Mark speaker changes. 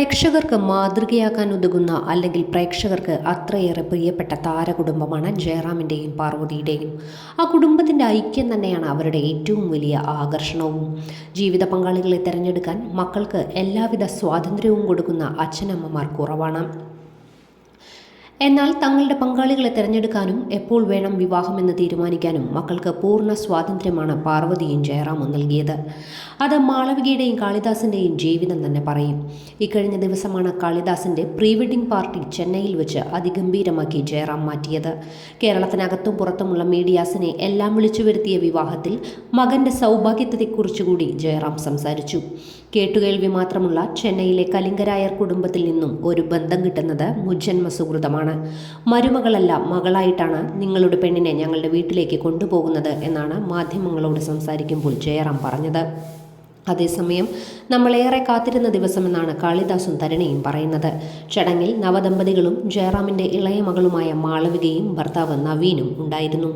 Speaker 1: പ്രേക്ഷകർക്ക് മാതൃകയാക്കാൻ ഉതകുന്ന അല്ലെങ്കിൽ പ്രേക്ഷകർക്ക് അത്രയേറെ പ്രിയപ്പെട്ട താരകുടുംബമാണ് ജയറാമിന്റെയും പാർവതിയുടെയും. ആ കുടുംബത്തിന്റെ ഐക്യം തന്നെയാണ് അവരുടെ ഏറ്റവും വലിയ ആകർഷണവും. ജീവിത പങ്കാളികളെ തിരഞ്ഞെടുക്കാൻ മക്കൾക്ക് എല്ലാവിധ സ്വാതന്ത്ര്യവും കൊടുക്കുന്ന അച്ഛനമ്മമാർ കുറവാണ്. എന്നാൽ തങ്ങളുടെ പങ്കാളികളെ തിരഞ്ഞെടുക്കാനും എപ്പോൾ വേണം വിവാഹമെന്ന് തീരുമാനിക്കാനും മക്കൾക്ക് പൂർണ സ്വാതന്ത്ര്യമാണ് പാർവതിയും ജയറാമും നൽകിയത്. അത് മാളവികയുടെയും കാളിദാസിന്റെയും ജീവിതം തന്നെ പറയും. ഇക്കഴിഞ്ഞ ദിവസമാണ് കാളിദാസിന്റെ പ്രീ വെഡിംഗ് പാർട്ടി ചെന്നൈയിൽ വെച്ച് അതിഗംഭീരമാക്കി ജയറാം മാറ്റിയത്. കേരളത്തിനകത്തും പുറത്തുമുള്ള മീഡിയാസിനെ എല്ലാം വിളിച്ചു വരുത്തിയ വിവാഹത്തിൽ മകന്റെ സൗഭാഗ്യത്തെക്കുറിച്ചുകൂടി ജയറാം സംസാരിച്ചു. കേട്ടുകേൾവി മാത്രമുള്ള ചെന്നൈയിലെ കലിംഗരായർ കുടുംബത്തിൽ നിന്നും ഒരു ബന്ധം കിട്ടുന്നത് മുജ്ജന്മ സുഹൃതമാണ്. മരുമകളല്ല മകളായിട്ടാണ് നിങ്ങളുടെ പെണ്ണിനെ ഞങ്ങളുടെ വീട്ടിലേക്ക് കൊണ്ടുപോകുന്നത് എന്നാണ് മാധ്യമങ്ങളോട് സംസാരിക്കുമ്പോൾ ജയറാം പറഞ്ഞത്. അതേസമയം നമ്മളേറെ കാത്തിരുന്ന ദിവസമെന്നാണ് കാളിദാസും തരണിയും പറയുന്നത്. ചടങ്ങിൽ നവദമ്പതികളും ജയറാമിന്റെ ഇളയ മകളുമായ മാളവികയും ഭർത്താവ് നവീനും ഉണ്ടായിരുന്നു.